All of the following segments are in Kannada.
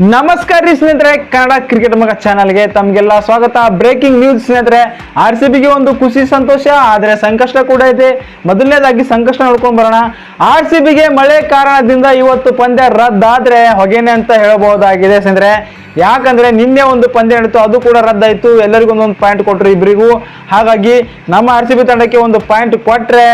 ನಮಸ್ಕಾರ ರೀ ಸ್ನೇಹಿತರೆ, ಕನ್ನಡ ಕ್ರಿಕೆಟ್ ಮಗ ಚಾನಲ್ಗೆ ತಮಗೆಲ್ಲ ಸ್ವಾಗತ. ಬ್ರೇಕಿಂಗ್ ನ್ಯೂಸ್ ಸ್ನೇಹಿತರೆ ಆರ್ ಸಿ ಬಿಗೆ ಒಂದು ಖುಷಿ, ಸಂತೋಷ, ಆದರೆ ಸಂಕಷ್ಟ ಕೂಡ ಇದೆ. ಮೊದಲನೇದಾಗಿ ಸಂಕಷ್ಟ ನೋಡ್ಕೊಂಡ್ ಬರೋಣ. ಆರ್ ಸಿ ಬಿಗೆ ಮಳೆ ಕಾರಣದಿಂದ ಇವತ್ತು ಪಂದ್ಯ ರದ್ದಾದರೆ ಹೊಗೆನೆ ಅಂತ ಹೇಳಬಹುದಾಗಿದೆ ಸ್ನೇಹಿತರೆ. ಯಾಕಂದ್ರೆ ನಿನ್ನೆ ಒಂದು ಪಂದ್ಯ ನಡೀತು, ಅದು ಕೂಡ ರದ್ದಾಯಿತು. ಎಲ್ಲರಿಗೂ ಒಂದೊಂದು ಪಾಯಿಂಟ್ ಕೊಟ್ರು ಇಬ್ಬರಿಗೂ ಹಾಗಾಗಿ ನಮ್ಮ ಆರ್ ಸಿ ಬಿ ತಂಡಕ್ಕೆ ಒಂದು ಪಾಯಿಂಟ್ ಕೊಟ್ಟರೆ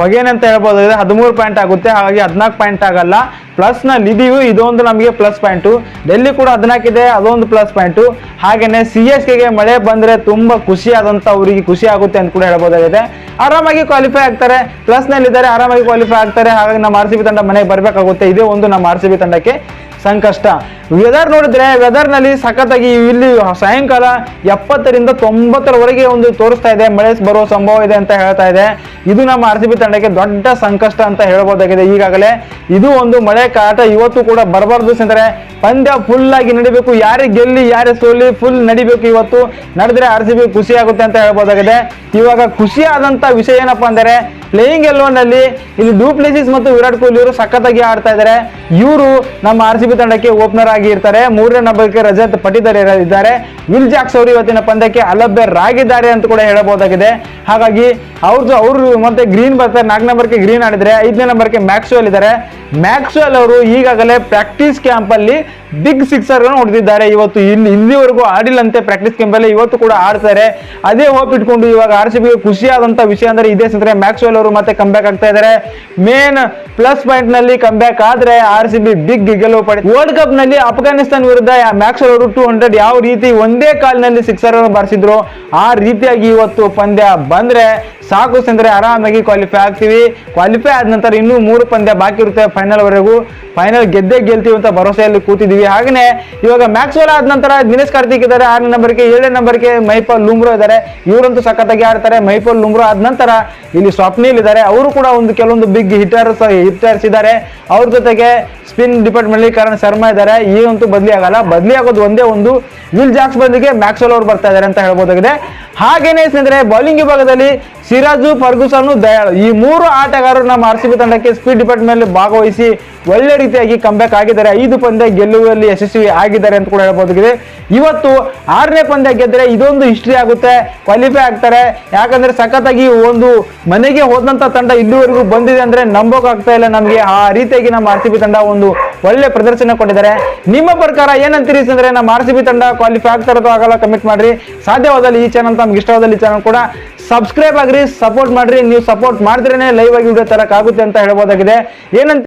ಹೊಗೆನೆ ಅಂತ ಹೇಳ್ಬೋದಾಗಿದೆ ಹದಿಮೂರು ಪಾಯಿಂಟ್ ಆಗುತ್ತೆ. ಹಾಗಾಗಿ ಹದಿನಾಲ್ಕು ಪಾಯಿಂಟ್ ಆಗಲ್ಲ. ಪ್ಲಸ್ನಲ್ಲಿ ಇದೀವಿ ಇದೊಂದು ನಮಗೆ ಪ್ಲಸ್ ಪಾಯಿಂಟು ಡೆಲ್ಲಿ ಕೂಡ ಹದಿನಾಲ್ಕಿದೆ ಅದೊಂದು ಪ್ಲಸ್ ಪಾಯಿಂಟು ಹಾಗೇನೆ ಸಿ ಎಸ್ ಕೆಗೆ ಮಳೆ ಬಂದ್ರೆ ತುಂಬಾ ಖುಷಿ ಆದಂತ ಅವರಿಗೆ ಖುಷಿ ಆಗುತ್ತೆ ಅಂತ ಕೂಡ ಹೇಳಬಹುದಾಗಿದೆ ಆರಾಮಾಗಿ ಕ್ವಾಲಿಫೈ ಆಗ್ತಾರೆ. ಪ್ಲಸ್ನಲ್ಲಿ ಇದ್ದಾರೆ ಆರಾಮಾಗಿ ಕ್ವಾಲಿಫೈ ಆಗ್ತಾರೆ. ಹಾಗಾಗಿ ನಮ್ಮ ಆರ್ ಸಿ ಬಿ ತಂಡ ಮನೆಗೆ ಬರಬೇಕಾಗುತ್ತೆ. ಇದೇ ಒಂದು ನಮ್ಮ ಆರ್ ಸಿ ಬಿ ತಂಡಕ್ಕೆ. ಸಂಕಷ್ಟ. ವೆದರ್ ನೋಡಿದ್ರೆ ವೆದರ್ನಲ್ಲಿ ಸಖತ್ತಾಗಿ ಇಲ್ಲಿ ಸಾಯಂಕಾಲ ಎಪ್ಪತ್ತರಿಂದ ತೊಂಬತ್ತರವರೆಗೆ ಒಂದು ತೋರಿಸ್ತಾ ಇದೆ. ಮಳೆ ಬರೋ ಸಂಭವ ಇದೆ ಅಂತ ಹೇಳ್ತಾ ಇದೆ. ಇದು ನಮ್ಮ ಆರ್ ಸಿ ಬಿ ತಂಡಕ್ಕೆ ದೊಡ್ಡ ಸಂಕಷ್ಟ ಅಂತ ಹೇಳ್ಬೋದಾಗಿದೆ. ಈಗಾಗಲೇ ಇದು ಒಂದು ಮಳೆ ಕಾಟ. ಇವತ್ತು ಕೂಡ ಬರಬಾರ್ದು ಅಂದರೆ ಪಂದ್ಯ ಫುಲ್ ಆಗಿ ನಡಿಬೇಕು. ಯಾರೇ ಗೆಲ್ಲಿ, ಯಾರೇ ಸೋಲಿ ಫುಲ್ ನಡಿಬೇಕು ಇವತ್ತು. ನಡೆದ್ರೆ ಆರ್ ಸಿ ಬಿ ಖುಷಿ ಆಗುತ್ತೆ ಅಂತ ಹೇಳ್ಬೋದಾಗಿದೆ. ಇವಾಗ ಖುಷಿ ವಿಷಯ ಏನಪ್ಪಾ ಅಂದರೆ ಪ್ಲೇಯಿಂಗ್ನಲ್ಲಿ ಇಲ್ಲಿ ಡೂಪ್ಲೆಸಿಸ್ ಮತ್ತು ವಿರಾಟ್ ಕೊಹ್ಲಿ ಅವರು ಸಖತ್ತಾಗಿ ಆಡ್ತಾ ಇದ್ದಾರೆ ಇವರು ನಮ್ಮ ಆರ್ ಸಿ ತಂಡಕ್ಕೆ ಓಪನರ್ ಆಗಿ ಇರ್ತಾರೆ. ಮೂರನೇ ನಂಬರ್ಗೆ ರಜತ್ ಪಟಿದಾರ್ ಇದ್ದಾರೆ. ವಿಲ್ ಜಾಕ್ಸ್ ಅವರು ಇವತ್ತಿನ ಪಂದ್ಯಕ್ಕೆ ಅಲಭ್ಯರಾಗಿದ್ದಾರೆ ಅಂತ ಕೂಡ ಹೇಳಬಹುದಾಗಿದೆ. ಹಾಗಾಗಿ ಅವ್ರದ್ದು ಅವರು ಮತ್ತೆ ಗ್ರೀನ್ ಬರ್ತಾರೆ. ನಾಲ್ಕು ನಂಬರ್ಗೆ ಗ್ರೀನ್ ಆಡಿದ್ರೆ, ಐದನೇ ನಂಬರ್ಗೆ ಮ್ಯಾಕ್ಸ್ವೆಲ್ ಇದ್ದಾರೆ. ಮ್ಯಾಕ್ಸ್ವೆಲ್ ಅವರು ಈಗಾಗಲೇ ಪ್ರಾಕ್ಟೀಸ್ ಕ್ಯಾಂಪ್ ಅಲ್ಲಿ ಬಿಗ್ ಸಿಕ್ಸರ್ ಹೊಡೆದಿದ್ದಾರೆ. ಇವತ್ತು ಇಲ್ಲಿ ಇಲ್ಲಿವರೆಗೂ ಆಡಿಲ್ಲಂತೆ ಪ್ರಾಕ್ಟೀಸ್ ಕ್ಯಾಂಪ್ ಅಲ್ಲಿ, ಇವತ್ತು ಕೂಡ ಆಡ್ತಾರೆ. ಅದೇ ಹೋಪ್ ಇಟ್ಕೊಂಡು ಇವಾಗ ಆರ್ ಸಿ ಬಿ ಖುಷಿಯಾದಂಥ ವಿಷಯ ಅಂದ್ರೆ ಇದೇ ಸಿಂದ್ರೆ ಮ್ಯಾಕ್ಸ್ವೆಲ್ ಅವರು ಮತ್ತೆ ಕಂಬ್ಯಾಕ್ ಆಗ್ತಾ ಇದ್ದಾರೆ ಮೇನ್ ಪ್ಲಸ್ ಪಾಯಿಂಟ್ನಲ್ಲಿ ಕಂಬ್ಯಾಕ್ ಆದ್ರೆ ಆರ್ ಸಿ ಬಿ ಬಿಗ್ ಗೆಲುವು ಪಡೆ ವರ್ಲ್ಡ್ ಕಪ್ನಲ್ಲಿ ಅಫ್ಘಾನಿಸ್ತಾನ್ ವಿರುದ್ಧ ಮ್ಯಾಕ್ಸ್ ಅವರು ಟೂ ಹಂಡ್ರೆಡ್ ಯಾವ ರೀತಿ ಒಂದೇ ಕಾಲಿನಲ್ಲಿ ಸಿಕ್ಸರ್ ಅನ್ನು ಬಾರಿಸಿದ್ರು, ಆ ರೀತಿಯಾಗಿ ಇವತ್ತು ಪಂದ್ಯ ಬಂದ್ರೆ ಸಾಕು ಸಂದ್ರೆ ಆರಾಮಾಗಿ ಕ್ವಾಲಿಫೈ ಆಗ್ತೀವಿ. ಕ್ವಾಲಿಫೈ ಆದ ನಂತರ ಇನ್ನೂ ಮೂರು ಪಂದ್ಯ ಬಾಕಿ ಇರುತ್ತೆ ಫೈನಲ್ ವರೆಗೂ. ಫೈನಲ್ ಗೆದ್ದೇ ಗೆಲ್ತೀವಿ ಅಂತ ಭರವಸೆಯಲ್ಲಿ ಕೂತಿದ್ದೀವಿ ಹಾಗೆ ಇವಾಗ ಮ್ಯಾಕ್ಸ್ವೆಲ್ ಆದ ನಂತರ ದಿನೇಶ್ ಕಾರ್ತಿಕ್ ಇದ್ದಾರೆ. ಆರನೇ ನಂಬರ್ಗೆ, ಏಳನೇ ನಂಬರ್ಗೆ ಮೈಪಾಲ್ ಲುಮ್ರೋ ಇದ್ದಾರೆ. ಇವರಂತೂ ಸಖತ್ತಾಗಿ ಆಡ್ತಾರೆ. ಮೈಪಾಲ್ ಲುಮ್ರೋ ಆದ ನಂತರ ಇಲ್ಲಿ ಇದ್ದಾರೆ ಅವರು ಕೂಡ ಒಂದು ಕೆಲವೊಂದು ಬಿಗ್ ಹಿಟರ್ಸ್ ಹಿಟರ್ಸ್ ಇದ್ದಾರೆ. ಅವ್ರ ಜೊತೆಗೆ ಸ್ಪಿನ್ ಡಿಪಾರ್ಟ್ಮೆಂಟ್ ಕರಣ್ ಶರ್ಮಾ ಇದ್ದಾರೆ. ಈಗಂತೂ ಬದಲಿ ಆಗಲ್ಲ. ಬದಲಿ ಆಗೋದು ಒಂದೇ ಒಂದು. ವಿಲ್ ಜಾಕ್ಸ್ ಬದಲಿಗೆ ಮ್ಯಾಕ್ಸೆಲ್ ಅವರು ಬರ್ತಾ ಇದ್ದಾರೆ ಅಂತ ಹೇಳ್ಬೋದಾಗಿದೆ. ಹಾಗೇನೇ ಸ್ನೇಹಿತರೆ ಬೌಲಿಂಗ್ ವಿಭಾಗದಲ್ಲಿ ಸಿರಾಜು ಫರ್ಗುಸನ್ ದಯಾಳು. ಈ ಮೂರು ಆಟಗಾರರು ನಮ್ಮ ಆರ್ ಸಿ ಬಿ ತಂಡಕ್ಕೆ ಸ್ಪೀಡ್ ಡಿಪಾರ್ಟ್ಮೆಂಟ್ ಭಾಗವಹಿಸಿ ಒಳ್ಳೆ ರೀತಿಯಾಗಿ ಕಂಬ್ಯಾಕ್ ಆಗಿದ್ದಾರೆ. ಐದು ಪಂದ್ಯ ಗೆಲ್ಲುವಲ್ಲಿ ಯಶಸ್ವಿ ಆಗಿದ್ದಾರೆ ಅಂತ ಕೂಡ ಹೇಳ್ಬೋದಾಗಿದೆ. ಇವತ್ತು ಆರನೇ ಪಂದ್ಯ ಗೆದ್ದರೆ ಇದೊಂದು ಹಿಸ್ಟ್ರಿ ಆಗುತ್ತೆ. ಕ್ವಾಲಿಫೈ ಆಗ್ತಾರೆ. ಯಾಕಂದ್ರೆ ಸಖತ್ತಾಗಿ ಒಂದು ಮನೆಗೆ ಹೋದಂತ ತಂಡ ಇಲ್ಲಿವರೆಗೂ ಬಂದಿದೆ ಅಂದ್ರೆ ನಂಬೋಕ್ ಆಗ್ತಾ ಇಲ್ಲ ನಮಗೆ. ಆ ರೀತಿಯಾಗಿ ನಮ್ಮ ಆರ್ ತಂಡ ಒಂದು ಒಳ್ಳೆ ಪ್ರದರ್ಶನ ಕೊಟ್ಟಿದ್ದಾರೆ. ನಿಮ್ಮ ಪ್ರಕಾರ ಏನಂತೀರಿ ಅಂದ್ರೆ ನಮ್ಮ ಆರ್ ಸಿ ಬಿ ತಂಡ ಕ್ವಾಲಿಫೈ ಆಗ್ತಾರದು ಆಗಲ್ಲ ಕಮಿಟ್ ಮಾಡ್ರಿ. ಸಾಧ್ಯವಾದಲ್ಲಿ ಈ ಚಾನಲ್ ತಮ್ಗೆ ಇಷ್ಟವಾದಲ್ಲಿ ಈ ಚಾನಲ್ ಕೂಡ ಸಬ್ಸ್ಕ್ರೈಬ್ ಆಗ್ರಿ ಸಪೋರ್ಟ್ ಮಾಡ್ರಿ. ನೀವು ಸಪೋರ್ಟ್ ಮಾಡಿದ್ರೇನೆ ಲೈವ್ ಆಗಿ ವಿಡಿಯೋ ತರಕ್ಕಾಗುತ್ತೆ ಅಂತ ಹೇಳ್ಬೋದಾಗಿದೆ. ಏನಂತ